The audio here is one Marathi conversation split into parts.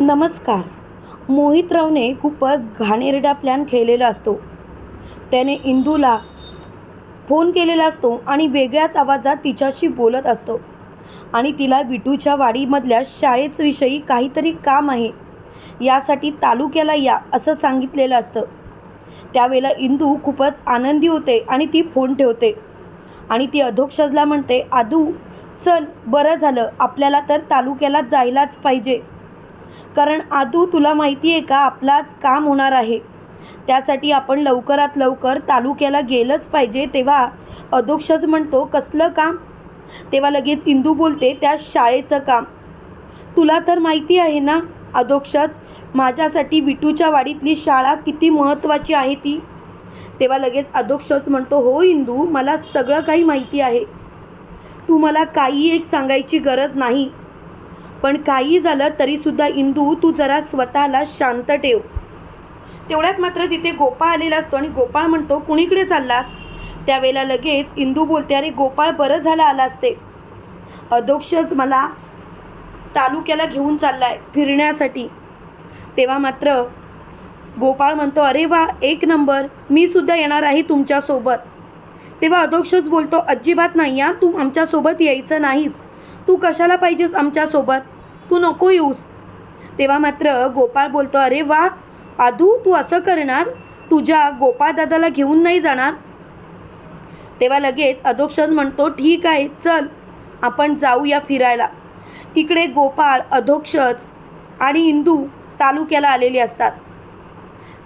नमस्कार. मोहितरावने खूपच घाणेरडा प्लॅन खेळलेला असतो. त्याने इंदूला फोन केलेला असतो आणि वेगळ्याच आवाजात तिच्याशी बोलत असतो. आणि तिला विटूच्या वाडीमधल्या शाळेच विषयी काहीतरी काम आहे. यासाठी तालुक्याला या असं सांगितलेलं असतं. त्यावेळेला इंदू खूपच आनंदी होते आणि ती फोन ठेवते. आणि ती अधोक्षजला म्हणते आदू चल बरं झालं. आपल्याला तर तालुक्याला जायलाच पाहिजे. कारण आदू तुला माहिती आहे का? आपलाच काम होणार आहे. त्यासाठी आपण लवकरात लवकर तालुक्याला गेलंच पाहिजे तेव्हा अधोक्षज म्हणतो कसलं काम? तेव्हा लगेच इंदू बोलते त्या शाळेचं काम. तुला तर माहिती आहे ना अधोक्षज माझ्यासाठी विटूच्या वाडीतली शाळा किती महत्त्वाची आहे ती? तेव्हा लगेच अधोक्षज म्हणतो हो इंदू मला सगळं काही माहिती आहे. तू मला काही एक सांगायची गरज नाही. पण काही झालं तरीसुद्धा इंदू तू जरा स्वतःला शांत ठेव. तेवढ्यात मात्र तिथे गोपाळ आलेला असतो आणि गोपाळ म्हणतो कुणीकडे चालला त्यावेळेला लगेच इंदू बोलते अरे गोपाळ बरं झालं आला असते. अधोक्षच मला तालुक्याला घेऊन चाललाय फिरण्यासाठी. तेव्हा मात्र गोपाळ म्हणतो अरे वा एक नंबर. मी सुद्धा येणार आहे तुमच्यासोबत. तेव्हा अधोक्षच बोलतो अजिबात नाही या तू आमच्यासोबत यायचं नाहीच तू कशाला पाहिजेस आमच्यासोबत? तू नको येऊस. तेव्हा मात्र गोपाळ बोलतो अरे वा आधू तू असं करणार? तुझ्या गोपाळ दादाला घेऊन नाही जाणार? तेव्हा लगेच अधोक्षण म्हणतो ठीक आहे चल आपण जाऊया फिरायला. इकडे गोपाळ अधोक्षज आणि इंदू तालुक्याला आलेले असतात.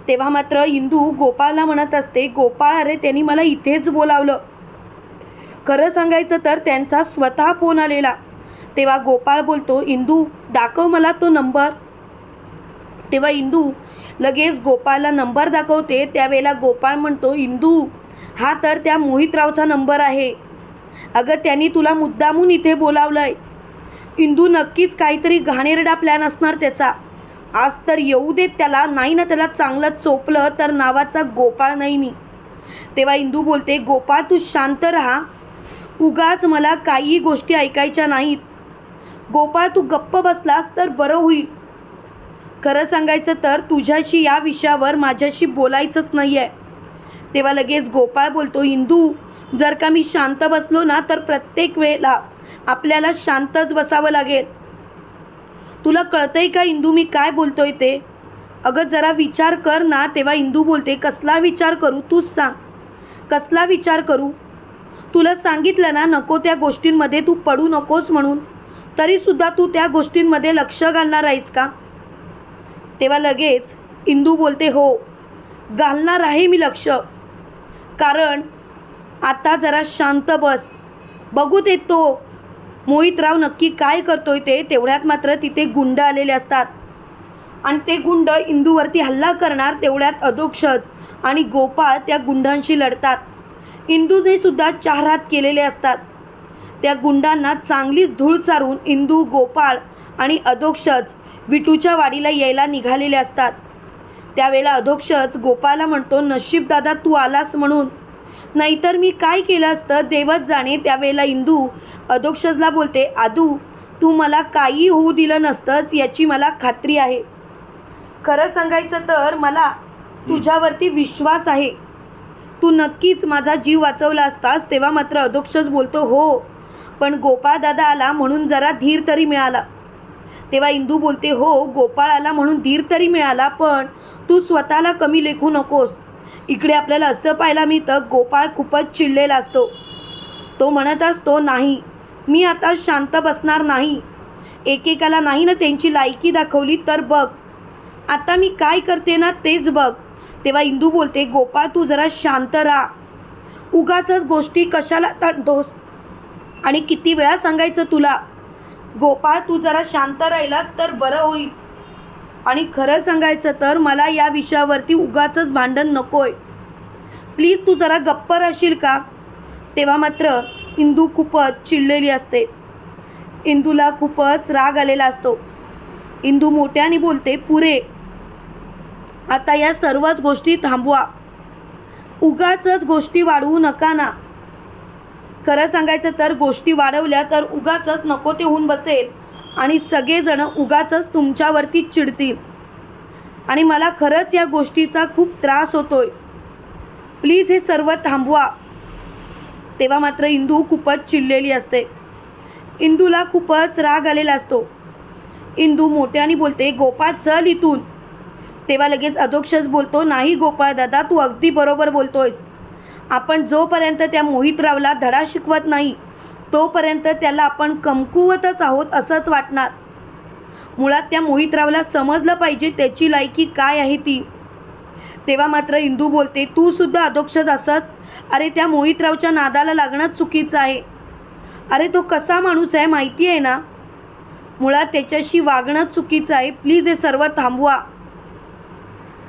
तेव्हा मात्र इंदू गोपाळला म्हणत असते गोपाळ अरे त्यांनी मला इथेच बोलावलं. खरं सांगायचं तर त्यांचा स्वतः फोन आलेला. तेव्हा गोपाळ बोलतो इंदू दाखव मला तो नंबर. तेव्हा इंदू लगेच गोपाळला नंबर दाखवते. त्यावेळेला गोपाळ म्हणतो इंदू हा तर त्या मोहितरावचा नंबर आहे. अगं त्यांनी तुला मुद्दामून इथे बोलावलंय. इंदू नक्कीच काहीतरी घाणेरडा प्लॅन असणार त्याचा. आज तर येऊ देत त्याला. नाही ना त्याला चांगलं चोपलं तर नावाचा गोपाळ नाही मी. तेव्हा इंदू बोलते गोपाळ तू शांत राहा. उगाच मला काही गोष्टी ऐकायच्या नाहीत. गोपाळ तू गप्प बसलास तर बरं होईल. खरं सांगायचं तर तुझ्याशी या विषयावर माझ्याशी बोलायचंच नाही आहे तेव्हा लगेच गोपाळ बोलतो हिंदू जर का मी शांत बसलो ना तर प्रत्येक वेळेला आपल्याला शांतच बसावं लागेल. तुला कळतंय का इंदू मी काय बोलतोय ते? अगं जरा विचार कर ना. तेव्हा इंदू बोलते कसला विचार करू तूच सांग. कसला विचार करू? तुला सांगितलं ना नको त्या गोष्टींमध्ये तू पडू नकोस म्हणून. तरीसुद्धा तू त्या गोष्टींमध्ये लक्ष घालणार आहेस का? तेव्हा लगेच इंदू बोलते हो घालणार आहे मी लक्ष. कारण आता जरा शांत बस. बघू देतो तो मोहितराव नक्की काय करतोय ते तेवढ्यात मात्र तिथे गुंड आलेले असतात. आणि ते गुंड इंदूवरती हल्ला करणार तेवढ्यात अधोक्षज आणि गोपाळ त्या गुंडांशी लढतात. इंदूने सुद्धा चार हात केलेले असतात. त्या गुंडांना चांगलीच धूळ चारून इंदू गोपाळ आणि अधोक्षच विटूच्या वाडीला यायला निघालेले असतात. त्यावेळेला अधोक्षच गोपाळला म्हणतो नशीबदादा तू आलास म्हणून. नाहीतर मी काय केलं असतं? देवच जाणे. त्यावेळेला इंदू अधोक्षजला बोलते आदू तू मला काही होऊ दिलं नसतंच याची मला खात्री आहे. खरं सांगायचं तर मला तुझ्यावरती विश्वास आहे. तू नक्कीच माझा जीव वाचवला असतास तेव्हा मात्र अधोक्षच बोलतो हो पण गोपाळ दादा आला म्हणून जरा धीर तरी मिळाला. तेव्हा इंदू बोलते हो गोपाळ आला म्हणून धीर तरी मिळाला पण तू स्वतःला कमी लेखू नकोस. इकडे आपल्याला असं पाहायला मिळतं गोपाळ खूपच चिडलेला असतो. तो म्हणत असतो नाही मी आता शांत बसणार नाही. एकेकाला नाही ना त्यांची लायकी दाखवली तर बघ. आता मी काय करते ना तेच बघ. तेव्हा इंदू बोलते गोपाळ तू जरा शांत राहा. उगाच गोष्टी कशाला ताणतोस आणि किती वेळा सांगायचं तुला? गोपाळ तू जरा शांत राहिलास तर बरं होईल. आणि खरं सांगायचं तर मला या विषयावरती उगाचंच भांडण नकोय. प्लीज तू जरा गप्प राहशील का? तेव्हा मात्र इंदू खूपच चिडलेली असते. इंदूला खूपच राग आलेला असतो. इंदू मोठ्याने बोलते पुरे आता या सर्वच गोष्टी थांबवा. उगाच गोष्टी वाढवू नका ना. खरं सांगायचं तर गोष्टी वाढवल्या तर उगाचच नको ते होऊन बसेल. आणि सगळेजण उगाचच तुमच्यावरती चिडतील. आणि मला खरंच या गोष्टीचा खूप त्रास होतोय. प्लीज हे सर्व थांबवा. तेव्हा मात्र इंदू खूपच चिडलेली असते. इंदूला खूपच राग आलेला असतो. इंदू मोठ्याने बोलते गोपाळ चल इथून. तेव्हा लगेच अधोक्षच बोलतो नाही गोपाळ दादा तू अगदी बरोबर बोलतोयस. आपण जोपर्यंत त्या मोहितरावला धडा शिकवत नाही तोपर्यंत त्याला आपण कमकुवतच आहोत असंच वाटणार. मुळात त्या मोहितरावला समजलं पाहिजे त्याची लायकी काय आहे ती. तेव्हा मात्र इंदू बोलते तू सुद्धा अधोक्षच असंच? अरे त्या मोहितरावच्या नादाला लागणं चुकीचं आहे. अरे तो कसा माणूस आहे माहिती आहे ना? मुळात त्याच्याशी वागणं चुकीचं आहे. प्लीज हे सर्व थांबवा.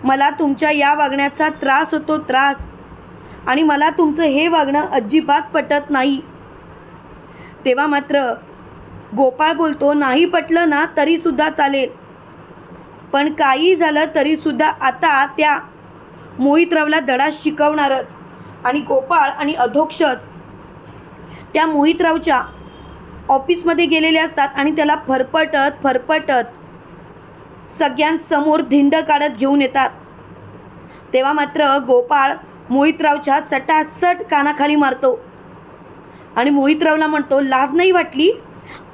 मला तुमच्या या वागण्याचा त्रास होतो त्रास. आणि मला तुमचं हे वागणं अजिबात पटत नाही. तेव्हा मात्र गोपाळ बोलतो नाही पटलं ना तरीसुद्धा चालेल. पण काही झालं तरीसुद्धा आता त्या मोहितरावला धडा शिकवणारच आणि गोपाळ आणि अधोक्षच त्या मोहितरावच्या ऑफिसमध्ये गेलेले असतात आणि त्याला फरफटत फरफटत सगळ्यांसमोर धिंड काढत घेऊन येतात. तेव्हा मात्र गोपाळ मोहितरावच्या सटासट कानाखाली मारतो. आणि मोहितरावला म्हणतो लाज नाही वाटली?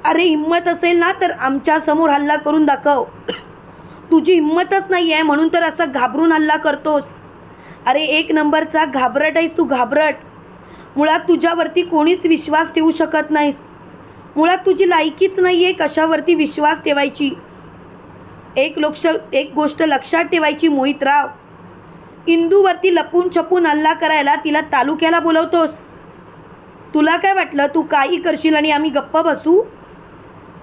अरे हिंमत असेल ना तर आमच्यासमोर हल्ला करून दाखव. तुझी हिंमतच नाही आहे म्हणून तर असं घाबरून हल्ला करतोस. अरे एक नंबरचा घाबरट आहेस तू घाबरट. मुळात तुझ्यावरती कोणीच विश्वास ठेवू शकत नाहीस. मुळात तुझी लायकीच नाही आहे कशावरती विश्वास ठेवायची. एक लोक्ष एक गोष्ट लक्षात ठेवायची मोहितराव. इंदूवरती लपून छपून हल्ला करायला तिला तालुक्याला बोलवतोस. तुला काय वाटलं? तू काही करशील आणि आम्ही गप्प बसू?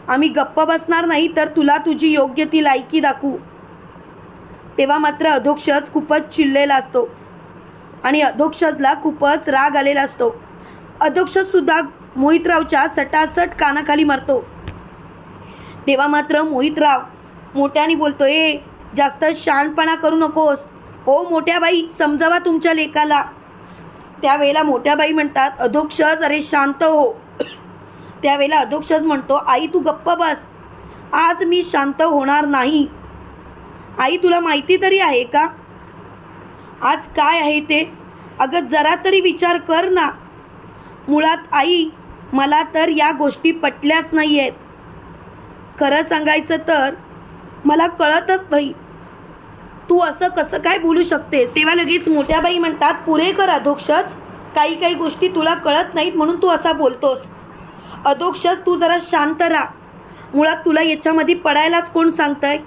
आम्ही गप्प बसणार नाही तर तुला तुझी योग्य ती लायकी दाखवू. तेव्हा मात्र अधोक्षज खूपच चिडलेला असतो. आणि अधोक्षजला खूपच राग आलेला असतो. अधोक्षजसुद्धा मोहितरावच्या सटासट कानाखाली मारतो. तेव्हा मात्र मोहितराव मोठ्याने बोलतो ए जास्त शहाणपणा करू नकोस. हो मोठ्या बाई समजावा तुमच्या लेकाला. त्यावेळेला मोठ्या बाई म्हणतात अधोक्षज अरे शांत हो. त्यावेळेला अधोक्षज म्हणतो आई तू गप्प बस. आज मी शांत होणार नाही. आई तुला माहिती तरी आहे का? आज काय आहे ते? अगं जरा तरी विचार कर ना. मुळात आई मला तर या गोष्टी पटल्याच नाही आहेत खरं सांगायचं तर मला कळतच नाही. तू असं कसं काय बोलू शकतेस? तेव्हा लगेच मोठ्या बाई म्हणतात पुरे कर अधोक्षच. काही काही गोष्टी तुला कळत नाहीत म्हणून तू असा बोलतोस. अधोक्षच तू जरा शांत राहा. मुळात तुला याच्यामध्ये पडायलाच कोण सांगतंय?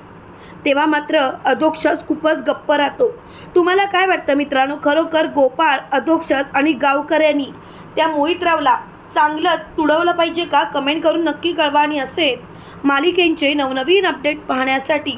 तेव्हा मात्र अधोक्षज खूपच गप्प राहतो. तुम्हाला काय वाटतं मित्रांनो? खरोखर गोपाळ अधोक्षज आणि गावकऱ्यांनी त्या मोहितरावला चांगलंच तुडवलं पाहिजे का? कमेंट करून नक्की कळवा आणि असेच मालिकेंचे नवनवीन अपडेट पाहण्यासाठी